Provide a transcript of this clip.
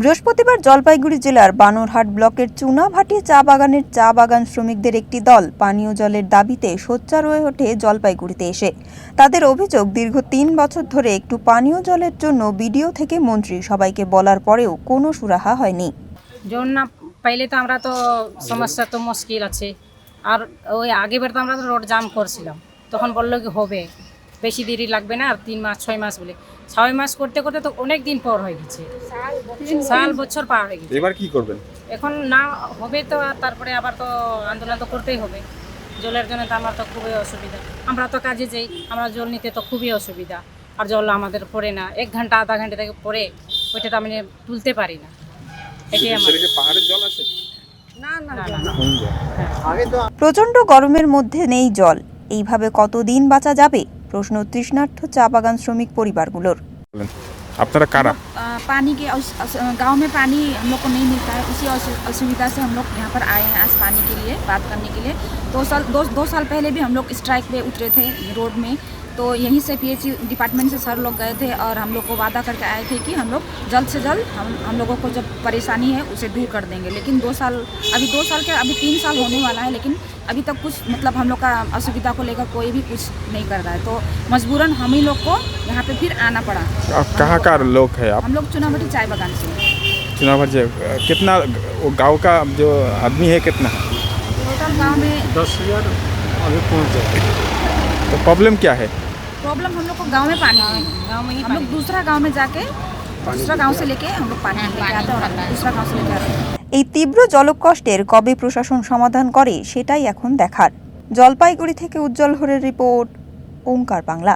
বৃহস্পতিবার জলপাইগুড়ি জেলার বানরহাট ব্লকের চুনাভাটি চা বাগানের চা বাগান শ্রমিকদের একটি দল পানীয় জলের দাবিতে সোচ্চার হয়ে ওঠে জলপাইগুড়িতে এসে। তাদের অভিযোগ, দীর্ঘ তিন বছর ধরে একটু পানীয় জলের জন্য বিডিও থেকে মন্ত্রী সবাইকে বলার পরেও কোনো সুরাহা হয়নি। জল না পাইলে তো আমরা তো সমস্যা তো মুশকিল আছে। আর ওই আগেবার তো আমরা তো রোড জাম করছিলাম। তখন বলল কি হবে। বেশি দেরি লাগবে না আর তিন মাস ছয় মাস বলে। ছয় মাস করতে করতে তো অনেক দিন পর হয়ে গেছে। সাল বছর পার হয়ে গেছে। এবার কি করবেন? এখন না হবে তো আর তারপরে আবার তো আন্দোলন তো করতেই হবে। জলের জন্য তো আমার তো খুবই অসুবিধা। আমরা তো কাজে যাই আমরা জল নিতে তো খুবই অসুবিধা। আর জল আমাদের পড়ে না এক ঘণ্টা আধা ঘণ্টা থেকে পরে ওইটা তো আমি তুলতে পারি না। এটাই আমার। সেটা কি পাহাড়ের জল আছে? না না না প্রচণ্ড গরমের মধ্যে নেই জল। এইভাবে কতদিন বাঁচা যাবে? প্রশ্ন তৃষ্ণার্থ চা বাগান শ্রমিক পরিবারগুলোর। আপনারা কারা? पानी के गाँव में पानी हम लोग को नहीं मिलता है। उसी असुविधा से हम लोग यहाँ पर आए हैं आज पानी के लिए, बात करने के लिए। दो साल, दो दो साल पहले भी हम लोग स्ट्राइक पे उतरे थे रोड में। तो यहीं से पीएचई डिपार्टमेंट से सर लोग गए थे और हम लोग को वादा करके आए थे कि हम लोग जल्द से जल्द हम हम लोगों को जब परेशानी है उसे दूर कर देंगे। लेकिन दो साल, अभी दो साल के, अभी तीन साल होने वाला है, लेकिन अभी तक कुछ मतलब हम लोग का असुविधा को लेकर कोई भी कुछ नहीं कर रहा है। तो मजबूरन हम ही लोग को यहाँ पे फिर आना पड़ा। कहाँ का लोग है? आप हम लोग चुनावटी चाय बागान से चुनाव भर कितना वो गांव का जो आदमी है कितना है टोटल गांव में तो प्रॉब्लम क्या है प्रॉब्लम हम लोग को गांव में पानी है गाँव में ही हम लोग दूसरा गांव में जाके दूसरा गांव से लेके हम लोग पानी लेके आते हैं और दूसरा गांव से लेके आते हैं এই তীব্র জলকষ্টের কবে প্রশাসন সমাধান করে সেটাই এখন দেখার জলপাইগুড়ি থেকে উজ্জ্বল হরের রিপোর্ট ওঙ্কার বাংলা